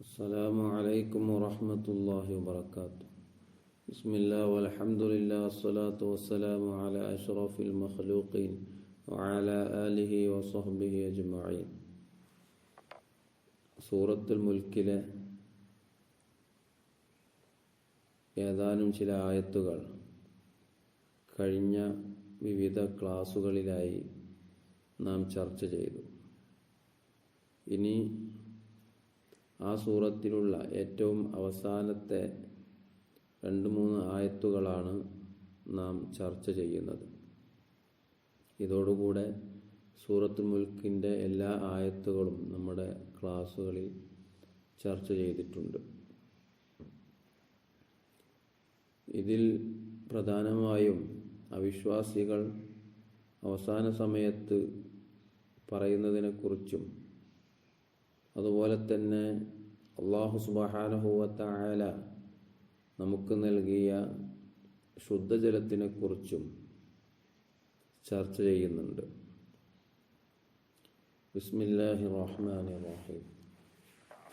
السلام عليكم ورحمة الله وبركاته بسم الله والحمد لله والصلاة والسلام على أشرف المخلوقين وعلى آله وصحبه أجمعين സൂറത്തുൽ മുൽക്കിലെ ഏതാനും ചില ആയത്തുകൾ കഴിഞ്ഞ വിവിധ ക്ലാസുകളിലായി നാം ചർച്ച ചെയ്തു ഇനി ആ സൂറത്തിലുള്ള ഏറ്റവും അവസാനത്തെ രണ്ട് മൂന്ന് ആയത്തുകളാണ് നാം ചർച്ച ചെയ്യുന്നത്. ഇതോടുകൂടെ സൂറത്ത് മുൽക്കിന്റെ എല്ലാ ആയത്തുകളും നമ്മുടെ ക്ലാസ്സുകളിൽ ചർച്ച ചെയ്തിട്ടുണ്ട്. ഇതിൽ പ്രധാനമായും അവിശ്വാസികൾ അവസാന സമയത്ത് പറയുന്നതിനെക്കുറിച്ചും അതുപോലെ തന്നെ അള്ളാഹു സുബഹാനഹുവത്തായാല നമുക്ക് നൽകിയ ശുദ്ധജലത്തിനെക്കുറിച്ചും ചർച്ച ചെയ്യുന്നുണ്ട് ബിസ്മില്ലാഹി റഹ്മാൻ റഹീം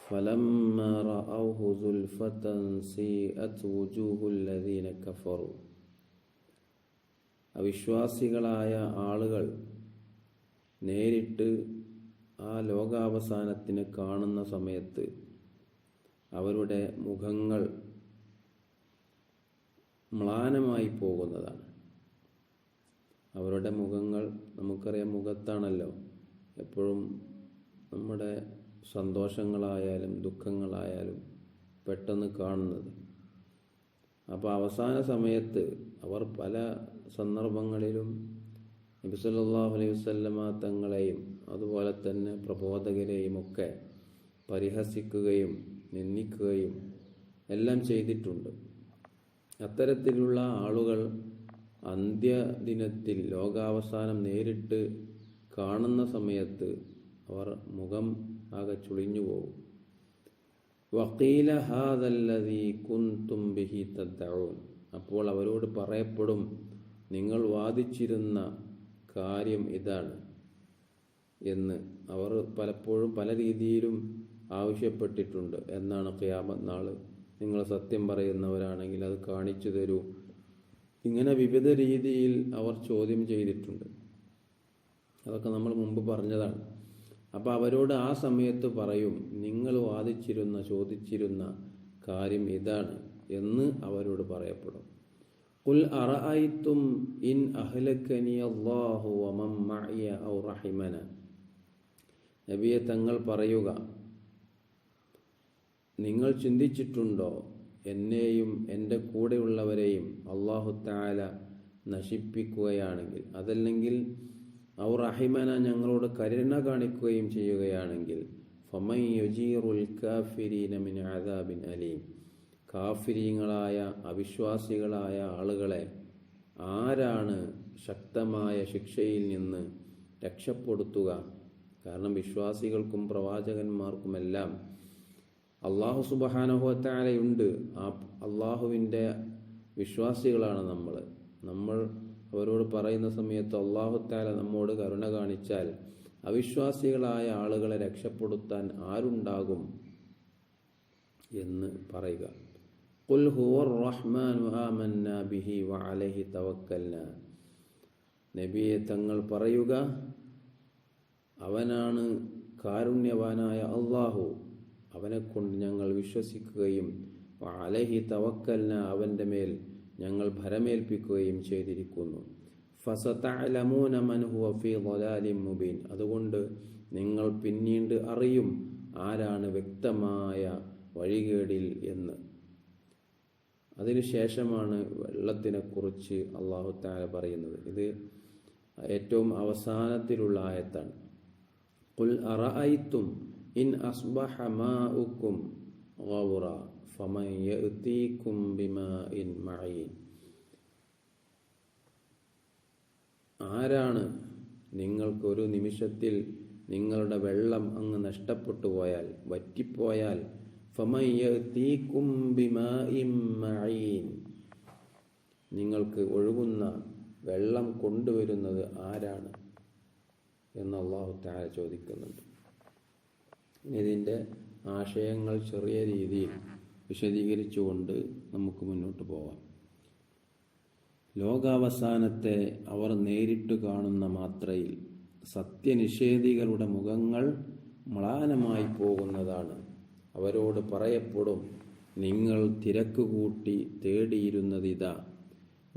فلما رأوه زلفة سيئت وجوه الذين كفروا അവിശ്വാസികളായ ആളുകൾ നേരിട്ട് ആ ലോകാവസാനത്തിന് കാണുന്ന സമയത്ത് അവരുടെ മുഖങ്ങൾ മ്ലാനമായി പോകുന്നതാണ്. അവരുടെ മുഖങ്ങൾ നമുക്കറിയാം മുഖത്താണല്ലോ. എപ്പോഴും നമ്മുടെ സന്തോഷങ്ങളായാലും ദുഃഖങ്ങളായാലും പെട്ടെന്ന് കാണുന്നത്. അപ്പോൾ അവസാന സമയത്ത് അവർ പല സന്ദർഭങ്ങളിലും നബിസല്ലാഹു അലൈഹി വസ്ലമ തങ്ങളെയും അതുപോലെ തന്നെ പ്രബോധകരെയും ഒക്കെ പരിഹസിക്കുകയും നിന്ദിക്കുകയും എല്ലാം ചെയ്തിട്ടുണ്ട്. അത്തരത്തിലുള്ള ആളുകൾ അന്ത്യദിനത്തിൽ ലോകാവസാനം നേരിട്ട് കാണുന്ന സമയത്ത് അവർ മുഖം ആകെ ചുളിഞ്ഞു പോകും വക്കീല ഹാദല്ലതി കുന്തും ബിഹി തദ്ദഊൻ. അപ്പോൾ അവരോട് പറയപ്പെടും നിങ്ങൾ വാദിച്ചിരുന്ന കാര്യം ഇതാണ് എന്ന് അവർ പലപ്പോഴും പല രീതിയിലും ആവശ്യപ്പെട്ടിട്ടുണ്ട്. എന്നാണ് ഖിയാമത്ത് നാൾ നിങ്ങൾ സത്യം പറയുന്നവരാണെങ്കിൽ അത് കാണിച്ചു തരൂ. ഇങ്ങനെ വിവിധ രീതിയിൽ അവർ ചോദ്യം ചെയ്തിട്ടുണ്ട്. അതൊക്കെ നമ്മൾ മുമ്പ് പറഞ്ഞതാണ്. അപ്പോൾ അവരോട് ആ സമയത്ത് പറയും നിങ്ങൾ വാദിച്ചിരുന്ന ചോദിച്ചിരുന്ന കാര്യം ഇതാണ് എന്ന് അവരോട് പറയപ്പെടും. قل أرأيتم إن أهلكني الله ومن معي أو رحمنا നബിയെ തങ്ങൾ പറയുക നിങ്ങൾ ചിന്തിച്ചിട്ടുണ്ടോ എന്നെയും എൻ്റെ കൂടെയുള്ളവരെയും അള്ളാഹു താല നശിപ്പിക്കുകയാണെങ്കിൽ അതല്ലെങ്കിൽ ഔ റഹിമന ഞങ്ങളോട് കരുണ കാണിക്കുകയും ചെയ്യുകയാണെങ്കിൽ ഫമൻ യുജീറുൽ കാഫിരീന മിൻ ആദാബിൻ അലീം കാഫിരീങ്ങളായ അവിശ്വാസികളായ ആളുകളെ ആരാണ് ശക്തമായ ശിക്ഷയിൽ നിന്ന് രക്ഷപ്പെടുത്തുക? കാരണം വിശ്വാസികൾക്കും പ്രവാചകന്മാർക്കുമെല്ലാം അള്ളാഹു സുബഹാനുഭവത്താലയുണ്ട് ആ അള്ളാഹുവിന്റെ വിശ്വാസികളാണ് നമ്മൾ. നമ്മൾ അവരോട് പറയുന്ന സമയത്ത് അള്ളാഹുത്താല നമ്മോട് കരുണ കാണിച്ചാൽ അവിശ്വാസികളായ ആളുകളെ രക്ഷപ്പെടുത്താൻ ആരുണ്ടാകും എന്ന് പറയുക. قل هو الرحمن آمنا به وعليه توكلنا നബിയെ തങ്ങൾ പറയുക അവനാണ് കാരുണ്യവാനായ അള്ളാഹു അവനെ കൊണ്ട് ഞങ്ങൾ വിശ്വസിക്കുകയും അലഹി തവക്കൽന അവൻ്റെ മേൽ ഞങ്ങൾ ഭരമേൽപ്പിക്കുകയും ചെയ്തിരിക്കുന്നു ഫസതഅലമൂന മൻ ഹുവ ഫീ ളലാലിൻ മുബീൻ അതുകൊണ്ട് നിങ്ങൾ പിന്നീട് അറിയും ആരാണ് വ്യക്തമായ വഴികേടിൽ എന്ന് അതിനുശേഷമാണ് വെള്ളത്തിനെക്കുറിച്ച് അള്ളാഹു താല പറയുന്നത് ഇത് ഏറ്റവും അവസാനത്തിലുള്ള ആയത്താണ് قل أرأيتم إن أصبح ماؤكم غورا فمن يأتيكم بماء معين ആരാണ് നിങ്ങൾക്കൊരു നിമിഷത്തിൽ നിങ്ങളുടെ വെള്ളം അങ്ങ് നഷ്ടപ്പെട്ടു പോയാൽ വറ്റിപ്പോയാൽ നിങ്ങൾക്ക് ഒഴുകുന്ന വെള്ളം കൊണ്ടുവരുന്നത് ആരാണ്? എന്ന് അള്ളാഹു താര ചോദിക്കുന്നുണ്ട്. ഇതിന്റെ ആശയങ്ങൾ ചെറിയ രീതിയിൽ വിശദീകരിച്ചുകൊണ്ട് നമുക്ക് മുന്നോട്ട് പോവാം. ലോകാവസാനത്തെ അവർ നേരിട്ട് കാണുന്ന മാത്രയിൽ സത്യനിഷേധികളുടെ മുഖങ്ങൾ മ്ലാനമായി പോകുന്നതാണ്. അവരോട് പറയപ്പെടും നിങ്ങൾ തിരക്കുകൂട്ടി തേടിയിരുന്നതിതാ.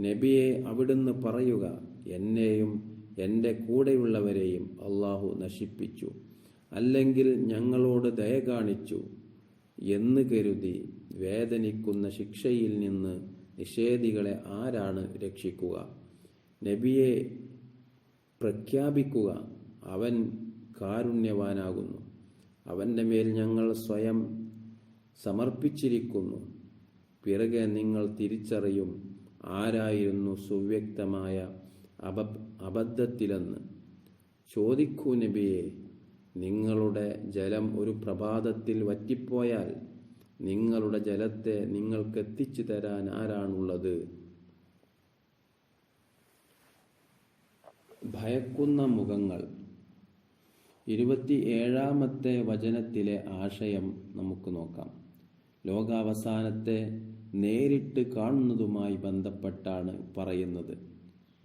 നബിയെ അവിടുന്ന് പറയുക എന്നെയും എന്റെ കൂടെയുള്ളവരെയും അള്ളാഹു നശിപ്പിച്ചു അല്ലെങ്കിൽ ഞങ്ങളോട് ദയ കാണിച്ചു എന്ന് കരുതി വേദനിക്കുന്ന ശിക്ഷയിൽ നിന്ന് നിഷേധികളെ ആരാണ് രക്ഷിക്കുക? നബിയെ പ്രഖ്യാപിക്കുക അവൻ കാരുണ്യവാനാകുന്നു. അവന്റെ മേൽ ഞങ്ങൾ സ്വയം സമർപ്പിച്ചിരിക്കുന്നു. പിറകെ നിങ്ങൾ തിരിച്ചറിയും ആരായിരുന്നു സുവ്യക്തമായ അബ അബദ്ധത്തിലെന്ന്. ചോദിക്കൂ നബിയെ നിങ്ങളുടെ ജലം ഒരു പ്രഭാതത്തിൽ വറ്റിപ്പോയാൽ നിങ്ങളുടെ ജലത്തെ നിങ്ങൾക്ക് എത്തിച്ചു തരാൻ ആരാണുള്ളത്? ഭയക്കുന്ന മുഖങ്ങൾ. ഇരുപത്തി ഏഴാമത്തെ വചനത്തിലെ ആശയം നമുക്ക് നോക്കാം. ലോകാവസാനത്തെ നേരിട്ട് കാണുന്നതുമായി ബന്ധപ്പെട്ടാണ് പറയുന്നത്.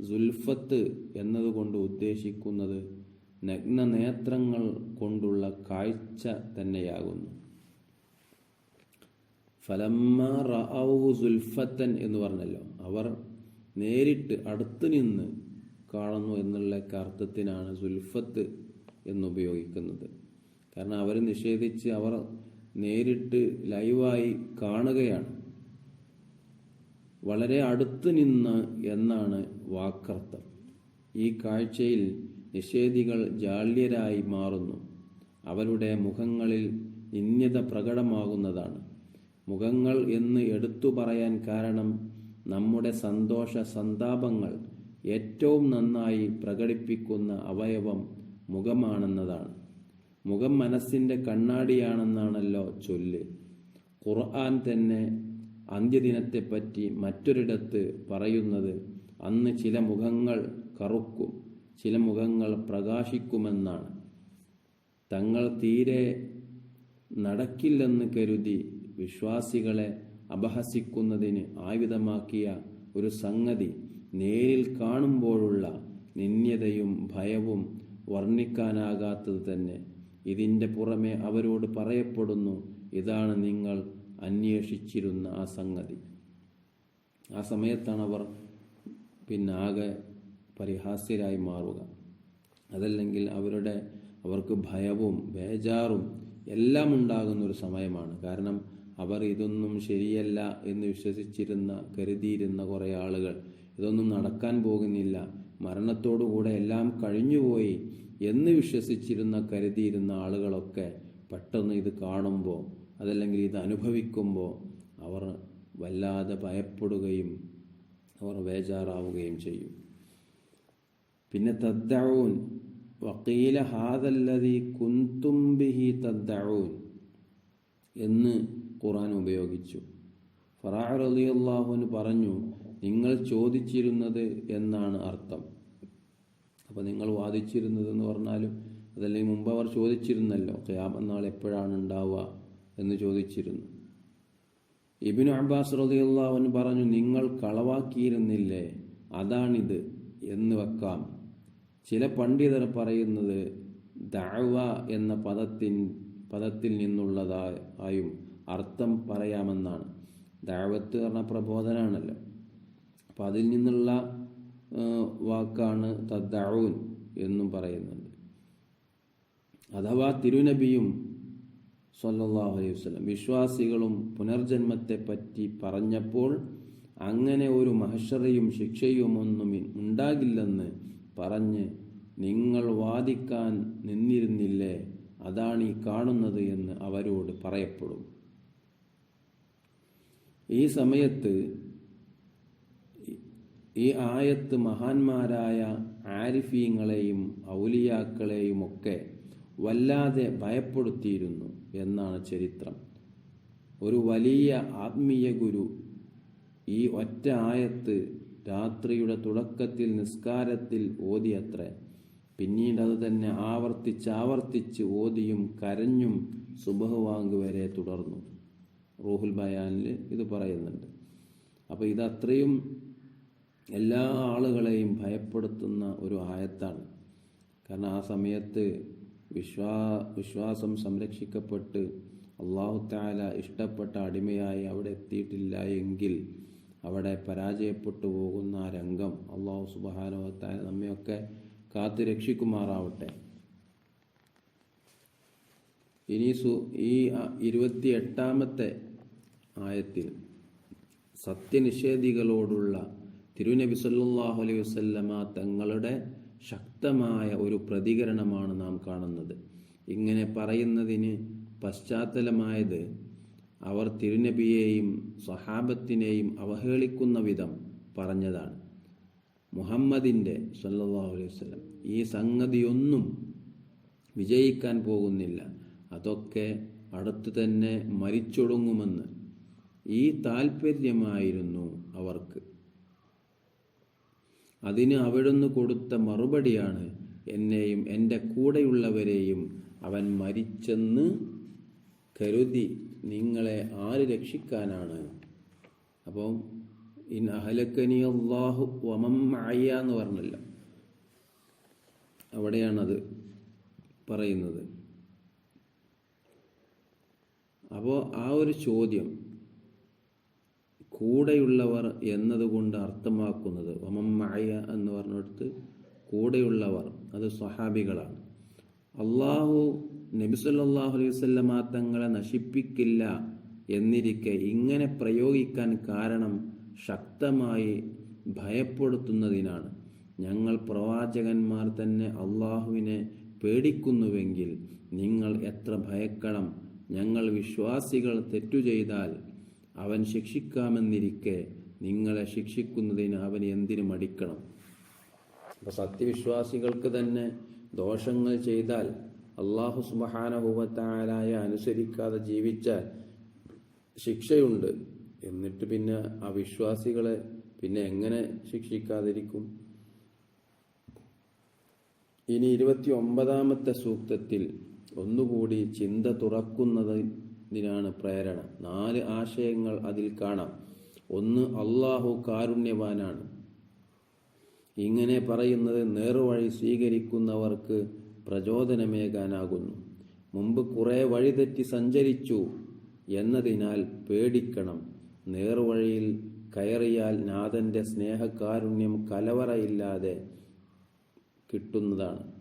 സുൽഫത്ത് എന്നതുകൊണ്ട് ഉദ്ദേശിക്കുന്നത് നഗ്ന നേത്രങ്ങൾ കൊണ്ടുള്ള കാഴ്ച തന്നെയാകുന്നു. ഫലമ്മ റഔഹു സുൽഫത്തൻ എന്ന് പറഞ്ഞല്ലോ. അവർ നേരിട്ട് അടുത്തു നിന്ന് കാണുന്നു എന്നുള്ള അർത്ഥത്തിനാണ് സുൽഫത്ത് എന്നുപയോഗിക്കുന്നത്. കാരണം അവർ നിഷേധിച്ച് അവർ നേരിട്ട് ലൈവായി കാണുകയാണ്. വളരെ അടുത്ത് നിന്ന് എന്നാണ് വാക്കർത്ഥം. ഈ കാഴ്ചയിൽ നിഷേധികൾ ജാള്യരായി മാറുന്നു. അവരുടെ മുഖങ്ങളിൽ നിന്യത പ്രകടമാകുന്നതാണ്. മുഖങ്ങൾ എന്ന് എടുത്തു പറയാൻ കാരണം നമ്മുടെ സന്തോഷ സന്താപങ്ങൾ ഏറ്റവും നന്നായി പ്രകടിപ്പിക്കുന്ന അവയവം മുഖമാണെന്നതാണ്. മുഖം മനസ്സിന്റെ കണ്ണാടിയാണെന്നാണല്ലോ ചൊല്ല്. ഖുർആൻ തന്നെ അന്ത്യദിനത്തെപ്പറ്റി മറ്റൊരിടത്ത് പറയുന്നത് അന്ന് ചില മുഖങ്ങൾ കറുക്കും ചില മുഖങ്ങൾ പ്രകാശിക്കുമെന്നാണ്. തങ്ങൾ തീരെ നടക്കില്ലെന്ന് കരുതി വിശ്വാസികളെ അപഹസിക്കുന്നതിന് ആയുധമാക്കിയ ഒരു സംഗതി നേരിൽ കാണുമ്പോഴുള്ള നിന്യതയും ഭയവും വർണിക്കാനാകാത്തത് തന്നെ. ഇതിന്റെ പുറമെ അവരോട് പറയപ്പെടുന്നു ഇതാണ് നിങ്ങൾ അന്വേഷിച്ചിരുന്ന ആ സംഗതി. ആ സമയത്താണ് അവർ പിന്നെ ആകെ പരിഹാസ്യരായി മാറുക. അതല്ലെങ്കിൽ അവരുടെ അവർക്ക് ഭയവും ബേജാറും എല്ലാം ഉണ്ടാകുന്ന ഒരു സമയമാണ്. കാരണം അവർ ഇതൊന്നും ശരിയല്ല എന്ന് വിശ്വസിച്ചിരുന്ന കരുതിയിരുന്ന കുറേ ആളുകൾ ഇതൊന്നും നടക്കാൻ പോകുന്നില്ല. മരണത്തോടുകൂടെ എല്ലാം കഴിഞ്ഞുപോയി എന്ന് വിശ്വസിച്ചിരുന്ന കരുതിയിരുന്ന ആളുകളൊക്കെ പെട്ടെന്ന് ഇത് കാണുമ്പോൾ അതല്ലെങ്കിൽ ഇത് അനുഭവിക്കുമ്പോൾ അവർ വല്ലാതെ ഭയപ്പെടുകയും അവർ ബേജാറാവുകയും ചെയ്യും. പിന്നെ തദ്ദഊൻ വക്കീല ഹാദല്ലതി കുന്തും ബിഹി തദ്ദഊൻ എന്ന് ഖുറാൻ ഉപയോഗിച്ചു. ഫറാഹ് റളിയല്ലാഹുവിന് പറഞ്ഞു നിങ്ങൾ ചോദിച്ചിരുന്നത് എന്നാണ് അർത്ഥം. അപ്പോൾ നിങ്ങൾ വാദിച്ചിരുന്നത് എന്ന് പറഞ്ഞാലും അതല്ലെങ്കിൽ മുമ്പ് അവർ ചോദിച്ചിരുന്നല്ലോ ഖിയാമത്ത് നാൾ എപ്പോഴാണ് ഉണ്ടാവുക എന്ന് ചോദിച്ചിരുന്നു. ഇബിനു അബ്ബാസ് റതിയുള്ളവൻ പറഞ്ഞു നിങ്ങൾ കളവാക്കിയിരുന്നില്ലേ? അതാണിത് എന്ന് വെക്കാം. ചില പണ്ഡിതർ പറയുന്നത് ദഅവ എന്ന പദത്തിൻ പദത്തിൽ നിന്നുള്ളതായും അർത്ഥം പറയാമെന്നാണ്. ദാവത്ത് പറഞ്ഞ പ്രബോധനാണല്ലോ. അപ്പം അതിൽ നിന്നുള്ള വാക്കാണ് തദ്ദഊൻ എന്നും പറയുന്നുണ്ട്. അഥവാ തിരുനബിയും സല്ലാഹു അലൈഹി വസല്ലം വിശ്വാസികളും പുനർജന്മത്തെ പറ്റി പറഞ്ഞപ്പോൾ അങ്ങനെ ഒരു മഹഷറയും ശിക്ഷയും ഒന്നും ഉണ്ടാകില്ലെന്ന് പറഞ്ഞ് നിങ്ങൾ വാദിക്കാൻ നിന്നിരുന്നില്ലേ? അതാണ് ഈ കാണുന്നത് എന്ന് അവരോട് പറയപ്പെടും. ഈ സമയത്ത് ഈ ആയത്ത് മഹാന്മാരായ ആരിഫീങ്ങളെയും ഔലിയാക്കളെയുമൊക്കെ വല്ലാതെ ഭയപ്പെടുത്തിയിരുന്നു എന്നാണ് ചരിത്രം. ഒരു വലിയ ആത്മീയ ഗുരു ഈ ഒറ്റ ആയത്ത് രാത്രിയുടെ തുടക്കത്തിൽ നിസ്കാരത്തിൽ ഓതിയത്രേ. പിന്നീട് അത് തന്നെ ആവർത്തിച്ചാവർത്തിച്ച് ആവർത്തിച്ച് ഓതിയും കരഞ്ഞും സുബഹ് വാങ്ക് വരെ തുടർന്നു. റൂഹുൽ ബയാനിൽ ഇത് പറയുന്നുണ്ട്. അപ്പോൾ ഇതത്രയും എല്ലാ ആളുകളെയും ഭയപ്പെടുത്തുന്ന ഒരു ആയത്താണ്. കാരണം ആ സമയത്ത് വിശ്വാ വിശ്വാസം സംരക്ഷിക്കപ്പെട്ട് അള്ളാഹു താല ഇഷ്ടപ്പെട്ട അടിമയായി അവിടെ എത്തിയിട്ടില്ല എങ്കിൽ അവിടെ പരാജയപ്പെട്ടു പോകുന്ന ആ രംഗം അള്ളാഹു സുബാനുവത്തായ നമ്മയൊക്കെ കാത്തു രക്ഷിക്കുമാറാവട്ടെ. ഇനി സു ഈ ഇരുപത്തി എട്ടാമത്തെ ആയത്തിൽ സത്യനിഷേധികളോടുള്ള തിരുനബി സല്ലാഹു അലൈഹി വസ്ല്ലമ തങ്ങളുടെ ശക്തമായ ഒരു പ്രതികരണമാണ് നാം കാണുന്നത്. ഇങ്ങനെ പറയുന്നതിന് പശ്ചാത്തലമായത് അവർ തിരുനബിയെയും സഹാബത്തിനെയും അവഹേളിക്കുന്ന വിധം പറഞ്ഞതാണ്. മുഹമ്മദിന്റെ സല്ലല്ലാഹു അലൈഹി വസ്ലം ഈ സംഗതിയൊന്നും വിജയിക്കാൻ പോകുന്നില്ല. അതൊക്കെ അടുത്തു തന്നെ മരിച്ചൊടുങ്ങുമെന്ന് ഈ താല്പര്യമായിരുന്നു അവർക്ക്. അതിന് അവിടുന്ന് കൊടുത്ത മറുപടിയാണ് എന്നെയും എന്റെ കൂടെയുള്ളവരെയും അവൻ മരിച്ചെന്ന് കരുതി നിങ്ങളെ ആര് രക്ഷിക്കാനാണ്. അപ്പം ഇൻ അഹലക്കനി അള്ളാഹു വമം മായ എന്ന് പറഞ്ഞില്ല. അവിടെയാണത് പറയുന്നത്. അപ്പോൾ ആ ഒരു ചോദ്യം കൂടെയുള്ളവർ എന്നതുകൊണ്ട് അർത്ഥമാക്കുന്നത് ഒമമ്മയ എന്ന് പറഞ്ഞിടത്ത് കൂടെയുള്ളവർ അത് സ്വഹാബികളാണ്. അള്ളാഹു നബിസല്ലാഹു അലൈഹി വസല്ലമ തങ്ങളെ നശിപ്പിക്കില്ല എന്നിരിക്കെ ഇങ്ങനെ പ്രയോഗിക്കാൻ കാരണം ശക്തമായി ഭയപ്പെടുത്തുന്നതിനാണ്. ഞങ്ങൾ പ്രവാചകന്മാർ തന്നെ അള്ളാഹുവിനെ പേടിക്കുന്നുവെങ്കിൽ നിങ്ങൾ എത്ര ഭയക്കണം. ഞങ്ങൾ വിശ്വാസികൾ തെറ്റു ചെയ്താൽ അവൻ ശിക്ഷിക്കാമെന്നിരിക്കെ നിങ്ങളെ ശിക്ഷിക്കുന്നതിന് അവൻ എന്തിനു മടിക്കണം? അപ്പൊ സത്യവിശ്വാസികൾക്ക് തന്നെ ദോഷങ്ങൾ ചെയ്താൽ അള്ളാഹു സുബഹാനഹുവത്തായാലായ അനുസരിക്കാതെ ജീവിച്ചാൽ ശിക്ഷയുണ്ട്. എന്നിട്ട് പിന്നെ ആ വിശ്വാസികളെ പിന്നെ എങ്ങനെ ശിക്ഷിക്കാതിരിക്കും? ഇനി ഇരുപത്തി ഒമ്പതാമത്തെ സൂക്തത്തിൽ ഒന്നുകൂടി ചിന്ത തുറക്കുന്നതിനാണ് പ്രേരണ. നാല് ആശയങ്ങൾ അതിൽ കാണാം. ഒന്ന് അള്ളാഹു കാരുണ്യവാനാണ്. ഇങ്ങനെ പറയുന്നത് നേർവഴി സ്വീകരിക്കുന്നവർക്ക് പ്രചോദനമേകാനാകുന്നു. മുമ്പ് കുറേ വഴിതെറ്റി സഞ്ചരിച്ചു എന്നതിനാൽ പേടിക്കണം. നേർവഴിയിൽ കയറിയാൽ നാഥന്റെ സ്നേഹകാരുണ്യം കലവറയില്ലാതെ കിട്ടുന്നതാണ്.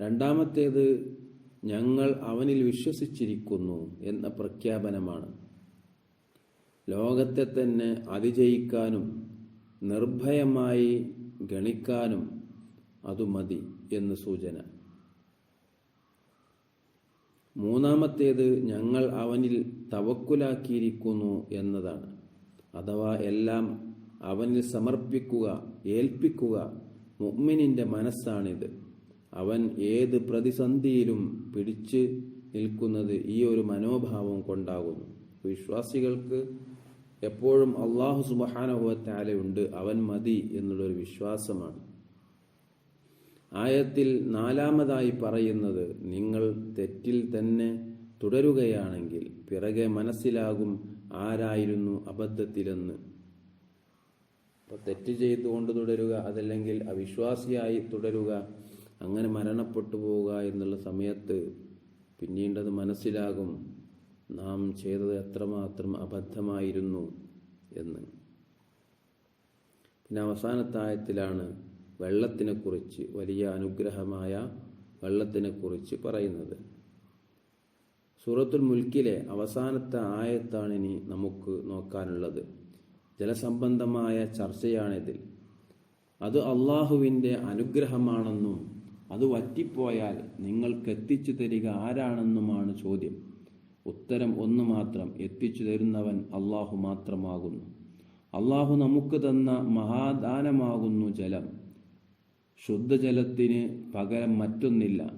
രണ്ടാമത്തേത് ഞങ്ങൾ അവനിൽ വിശ്വസിച്ചിരിക്കുന്നു എന്ന പ്രഖ്യാപനമാണ്. ലോകത്തെ തന്നെ അതിജയിക്കാനും നിർഭയമായി ഗണിക്കാനും അതു മതി എന്ന് സൂചന. മൂന്നാമത്തേത് ഞങ്ങൾ അവനിൽ തവക്കുലാക്കിയിരിക്കുന്നു എന്നതാണ്. അഥവാ എല്ലാം അവനിൽ സമർപ്പിക്കുക ഏൽപ്പിക്കുക മുഅ്മിനിന്റെ മനസ്സാണിത്. അവൻ ഏത് പ്രതിസന്ധിയിലും പിടിച്ച് നിൽക്കുന്നത് ഈ ഒരു മനോഭാവം കൊണ്ടാകുന്നു. വിശ്വാസികൾക്ക് എപ്പോഴും അള്ളാഹു സുബഹാനുഭവത്താലുണ്ട് അവൻ മതി എന്നുള്ളൊരു വിശ്വാസമാണ്. ആയത്തിൽ നാലാമതായി പറയുന്നത് നിങ്ങൾ തെറ്റിൽ തന്നെ തുടരുകയാണെങ്കിൽ പിറകെ മനസ്സിലാകും ആരായിരുന്നു അബദ്ധത്തിലെന്ന്. തെറ്റ് ചെയ്തുകൊണ്ട് തുടരുക അതല്ലെങ്കിൽ അവിശ്വാസിയായി തുടരുക അങ്ങനെ മരണപ്പെട്ടു പോവുക എന്നുള്ള സമയത്ത് പിന്നീടത് മനസ്സിലാകും നാം ചെയ്തത് എത്രമാത്രം അബദ്ധമായിരുന്നു എന്ന്. പിന്നെ അവസാനത്തായത്തിലാണ് വെള്ളത്തിനെക്കുറിച്ച് വലിയ അനുഗ്രഹമായ വെള്ളത്തിനെക്കുറിച്ച് പറയുന്നത്. സൂറത്തുൽ മുൽക്കിലെ അവസാനത്തെ ആയത്താണ് ഇനി നമുക്ക് നോക്കാനുള്ളത്. ജലസംബന്ധമായ ചർച്ചയാണിതിൽ. അത് അള്ളാഹുവിന്റെ അനുഗ്രഹമാണെന്നും അത് വറ്റിപ്പോയാൽ നിങ്ങൾക്ക് എത്തിച്ചു തരിക ആരാണെന്നുമാണ് ചോദ്യം. ഉത്തരം ഒന്ന് മാത്രം എത്തിച്ചു തരുന്നവൻ അള്ളാഹു മാത്രമാകുന്നു. അള്ളാഹു നമുക്ക് തന്ന മഹാദാനമാകുന്നു ജലം. ശുദ്ധജലത്തിന് പകരം മറ്റൊന്നില്ല.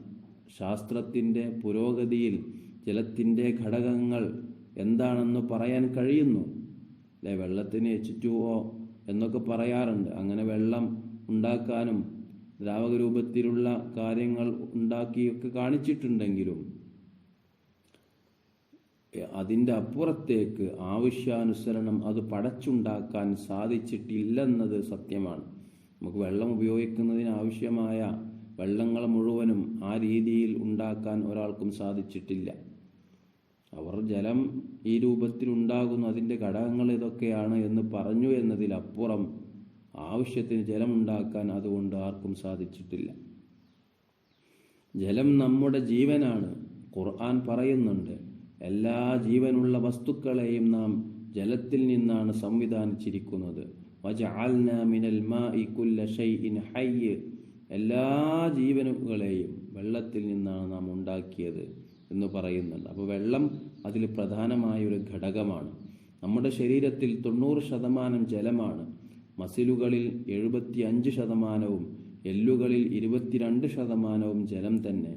ശാസ്ത്രത്തിന്റെ പുരോഗതിയിൽ ജലത്തിന്റെ ഘടകങ്ങൾ എന്താണെന്ന് പറയാൻ കഴിയുന്നു. അല്ലെ വെള്ളത്തിന് എച്ച് ടു ഒ എന്നൊക്കെ പറയാറുണ്ട്. അങ്ങനെ വെള്ളം ഉണ്ടാക്കാനും ദ്രാവക രൂപത്തിലുള്ള കാര്യങ്ങൾ ഉണ്ടാക്കിയൊക്കെ കാണിച്ചിട്ടുണ്ടെങ്കിലും അതിന്റെ അപ്പുറത്തേക്ക് ആവശ്യാനുസരണം അത് പടച്ചുണ്ടാക്കാൻ സാധിച്ചിട്ടില്ലെന്നത് സത്യമാണ്. നമുക്ക് വെള്ളം ഉപയോഗിക്കുന്നതിന് ആവശ്യമായ വെള്ളങ്ങൾ മുഴുവനും ആ രീതിയിൽ ഉണ്ടാക്കാൻ ഒരാൾക്കും സാധിച്ചിട്ടില്ല. അവർ ജലം ഈ രൂപത്തിൽ ഉണ്ടാകുന്നു അതിന്റെ ഘടകങ്ങൾ ഇതൊക്കെയാണ് എന്ന് പറഞ്ഞു എന്നതിലപ്പുറം ആവശ്യത്തിന് ജലമുണ്ടാക്കാൻ അതുകൊണ്ട് ആർക്കും സാധിച്ചിട്ടില്ല. ജലം നമ്മുടെ ജീവനാണ്. ഖുർആൻ പറയുന്നുണ്ട് എല്ലാ ജീവനുള്ള വസ്തുക്കളെയും നാം ജലത്തിൽ നിന്നാണ് സംവിധാനിച്ചിരിക്കുന്നത്. എല്ലാ ജീവനുകളെയും വെള്ളത്തിൽ നിന്നാണ് നാം ഉണ്ടാക്കിയത് എന്ന് പറയുന്നുണ്ട്. അപ്പോൾ വെള്ളം അതിൽ പ്രധാനമായ ഒരു ഘടകമാണ്. നമ്മുടെ ശരീരത്തിൽ തൊണ്ണൂറ് ശതമാനം ജലമാണ്. മസിലുകളിൽ എഴുപത്തി അഞ്ച് ശതമാനവും എല്ലുകളിൽ ഇരുപത്തിരണ്ട് ശതമാനവും ജലം തന്നെ.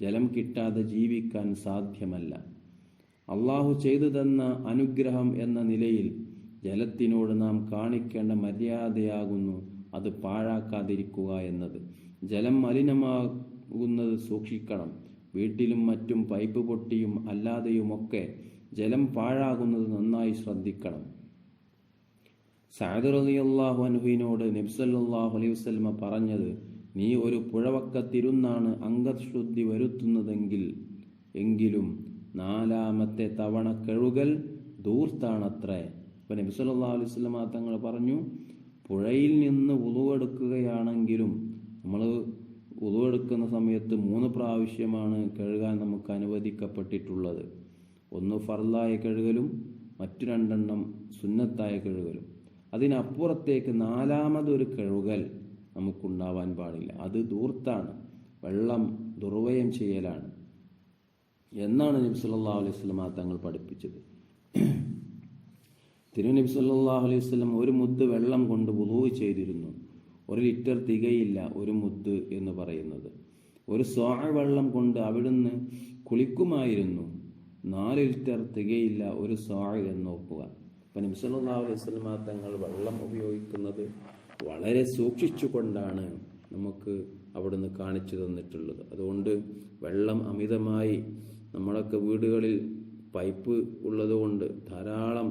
ജലം കിട്ടാതെ ജീവിക്കാൻ സാധ്യമല്ല. അള്ളാഹു ചെയ്തു തന്ന അനുഗ്രഹം എന്ന നിലയിൽ ജലത്തിനോട് നാം കാണിക്കേണ്ട മര്യാദയാകുന്നു. അത് പാഴാക്കാതിരിക്കുക എന്നത്. ജലം മലിനമാകുന്നത് സൂക്ഷിക്കണം. വീട്ടിലും മറ്റും പൈപ്പ് പൊട്ടിയും അല്ലാതെയുമൊക്കെ ജലം പാഴാകുന്നത് നന്നായി ശ്രദ്ധിക്കണം. സഅദ് റളിയല്ലാഹു അൻഹുവിനോട് നബ്സല്ലാഹു അലൈഹി വസ്ലമ പറഞ്ഞത് നീ ഒരു പുഴവക്കത്തിരുന്നാണ് അംഗശുദ്ധി വരുത്തുന്നതെങ്കിൽ എങ്കിലും നാലാമത്തെ തവണ കഴുകൽ ദൂർത്താണത്രേ അപ്പം നബി സല്ലല്ലാഹു അലൈഹി വസല്ലമ തങ്ങൾ പറഞ്ഞു പുഴയിൽ നിന്ന് ഉളുവെടുക്കുകയാണെങ്കിലും നമ്മൾ ഉളുവെടുക്കുന്ന സമയത്ത് മൂന്ന് പ്രാവശ്യമാണ് കഴുകാൻ നമുക്ക് അനുവദിക്കപ്പെട്ടിട്ടുള്ളത്. ഒന്ന് ഫർലായ കഴുകലും മറ്റു രണ്ടെണ്ണം സുന്നത്തായ കഴുകലും. അതിനപ്പുറത്തേക്ക് നാലാമതൊരു കഴുകൽ നമുക്കുണ്ടാവാൻ പാടില്ല. അത് ദൂർത്താണ് വെള്ളം ദുർവയം ചെയ്യലാണ്. എന്നാണ് നബി സല്ലല്ലാഹു അലൈഹി വസല്ലം തങ്ങൾ പഠിപ്പിച്ചത്. തിരുനബി സല്ലല്ലാഹു അലൈഹി വസല്ലം ഒരു മുദ്ദ് വെള്ളം കൊണ്ട് വുളൂ ചെയ്തിരുന്നു. ഒരു ലിറ്റർ തികയില്ല ഒരു മുദ്ദ് എന്ന് പറയുന്നത്. ഒരു സ്വാഴ വെള്ളം കൊണ്ട് അവിടുന്ന് കുളിക്കുമായിരുന്നു. നാല് ലിറ്റർ തികയില്ല ഒരു സ്വാഴ എന്ന് നോക്കുക അപ്പം വസല്ലം തങ്ങൾ വെള്ളം ഉപയോഗിക്കുന്നത് വളരെ സൂക്ഷിച്ചുകൊണ്ടാണ് നമുക്ക് അവിടുന്ന് കാണിച്ചു തന്നിട്ടുള്ളത്. അതുകൊണ്ട് വെള്ളം അമിതമായി നമ്മളൊക്കെ വീടുകളിൽ പൈപ്പ് ഉള്ളതുകൊണ്ട് ധാരാളം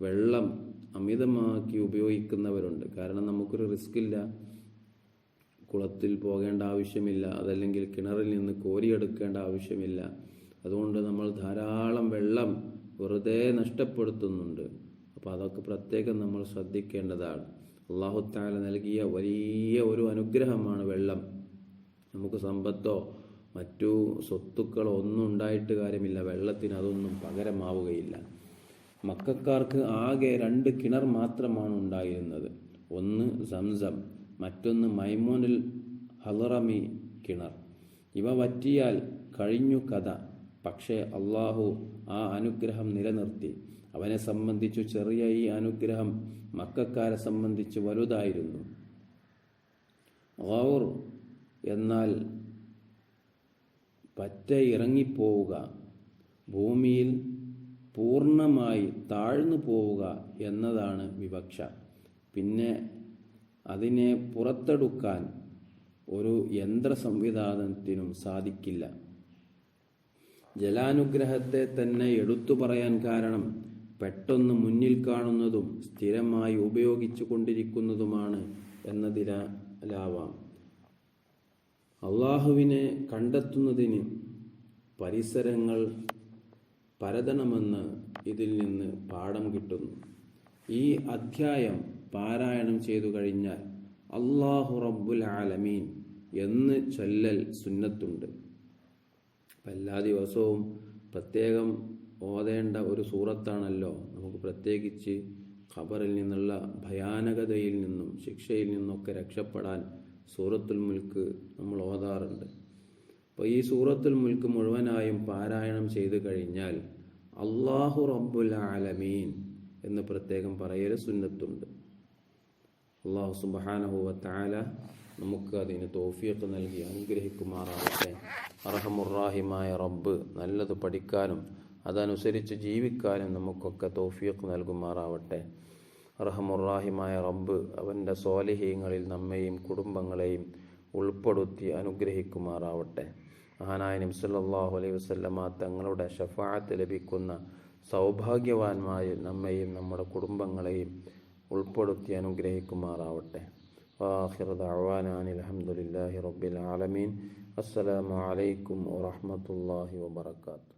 വെള്ളം അമിതമാക്കി ഉപയോഗിക്കുന്നവരുണ്ട്. കാരണം നമുക്കൊരു റിസ്ക് ഇല്ല കുളത്തിൽ പോകേണ്ട ആവശ്യമില്ല. അതല്ലെങ്കിൽ കിണറിൽ നിന്ന് കോരിയെടുക്കേണ്ട ആവശ്യമില്ല. അതുകൊണ്ട് നമ്മൾ ധാരാളം വെള്ളം വെറുതെ നഷ്ടപ്പെടുത്തുന്നുണ്ട്. അപ്പോൾ അതൊക്കെ പ്രത്യേകം നമ്മൾ ശ്രദ്ധിക്കേണ്ടതാണ്. അള്ളാഹു താല നൽകിയ വലിയ ഒരു അനുഗ്രഹമാണ് വെള്ളം. നമുക്ക് സമ്പത്തോ മറ്റു സ്വത്തുക്കളോ ഒന്നും ഉണ്ടായിട്ട് കാര്യമില്ല. വെള്ളത്തിന് അതൊന്നും പകരമാവുകയില്ല. മക്കാർക്ക് ആകെ രണ്ട് കിണർ മാത്രമാണ് ഉണ്ടായിരുന്നത്. ഒന്ന് സംസം മറ്റൊന്ന് മൈമോനിൽ ഹലറമി കിണർ. ഇവ വറ്റിയാൽ കഴിഞ്ഞു കഥ. പക്ഷേ അള്ളാഹു ആ അനുഗ്രഹം നിലനിർത്തി. അവനെ സംബന്ധിച്ചു ചെറിയ ഈ അനുഗ്രഹം മക്കാരെ സംബന്ധിച്ച് വലുതായിരുന്നു. ഗൗർ എന്നാൽ പറ്റ ഇറങ്ങിപ്പോവുക ഭൂമിയിൽ പൂർണമായി താഴ്ന്നു പോവുക എന്നതാണ് വിവക്ഷ. പിന്നെ അതിനെ പുറത്തെടുക്കാൻ ഒരു യന്ത്ര സംവിധാനത്തിനും സാധിക്കില്ല. ജലാനുഗ്രഹത്തെ തന്നെ എടുത്തു പറയാൻ കാരണം പെട്ടെന്ന് മുന്നിൽ കാണുന്നതും സ്ഥിരമായി ഉപയോഗിച്ചു കൊണ്ടിരിക്കുന്നതുമാണ് എന്നതിലാവാം. അള്ളാഹുവിനെ കണ്ടെത്തുന്നതിന് പരിസരങ്ങൾ പരതണമെന്ന് ഇതിൽ നിന്ന് പാഠം കിട്ടുന്നു. ഈ അധ്യായം പാരായണം ചെയ്തു കഴിഞ്ഞാൽ അള്ളാഹു റബ്ബുൽ ആലമീൻ എന്ന് ചൊല്ലൽ സുന്നത്തുണ്ട്. എല്ലാ ദിവസവും പ്രത്യേകം ഓതേണ്ട ഒരു സൂറത്താണല്ലോ നമുക്ക് പ്രത്യേകിച്ച് ഖബറിൽ നിന്നുള്ള ഭയാനകതയിൽ നിന്നും ശിക്ഷയിൽ നിന്നൊക്കെ രക്ഷപ്പെടാൻ സൂറത്തുൽ മുൽക്ക് നമ്മൾ ഓതാറുണ്ട്. അപ്പോൾ ഈ സൂറത്തുൽ മുൽക്ക് മുഴുവനായും പാരായണം ചെയ്തു കഴിഞ്ഞാൽ അള്ളാഹു റബ്ബുൽ ആലമീൻ എന്ന് പ്രത്യേകം പറയൽ സുന്നത്തുണ്ട്. അള്ളാഹു സുബാനഹുവ താല നമുക്ക് അതിന് തോഫിയൊക്കെ നൽകി അനുഗ്രഹിക്കുമാറാകട്ടെ. അറഹമുറാഹിമായ റബ്ബ് നല്ലത് പഠിക്കാനും അതനുസരിച്ച് ജീവിക്കാനും നമുക്കൊക്കെ തോഫിയക്ക് നൽകുമാറാവട്ടെ. റഹമുറാഹിമായ റബ്ബ് അവന്റെ സ്വാലിഹീങ്ങളിൽ നമ്മെയും കുടുംബങ്ങളെയും ഉൾപ്പെടുത്തി അനുഗ്രഹിക്കുമാറാവട്ടെ. മഹാനായ നബി സല്ലല്ലാഹു അലൈഹി വസല്ലമ തങ്ങളുടെ ഷഫാഅത്ത് ലഭിക്കുന്ന സൗഭാഗ്യവാന്മാരിൽ നമ്മെയും നമ്മുടെ കുടുംബങ്ങളെയും ഉൾപ്പെടുത്തി അനുഗ്രഹിക്കുമാറാവട്ടെ. വാഹിർ ദഅവാനാൻ റബ്ബിൽ ആലമീൻ. അസ്സലാമു അലൈക്കും വറഹ്മത്തുള്ളാഹി വബറകാതുഹു.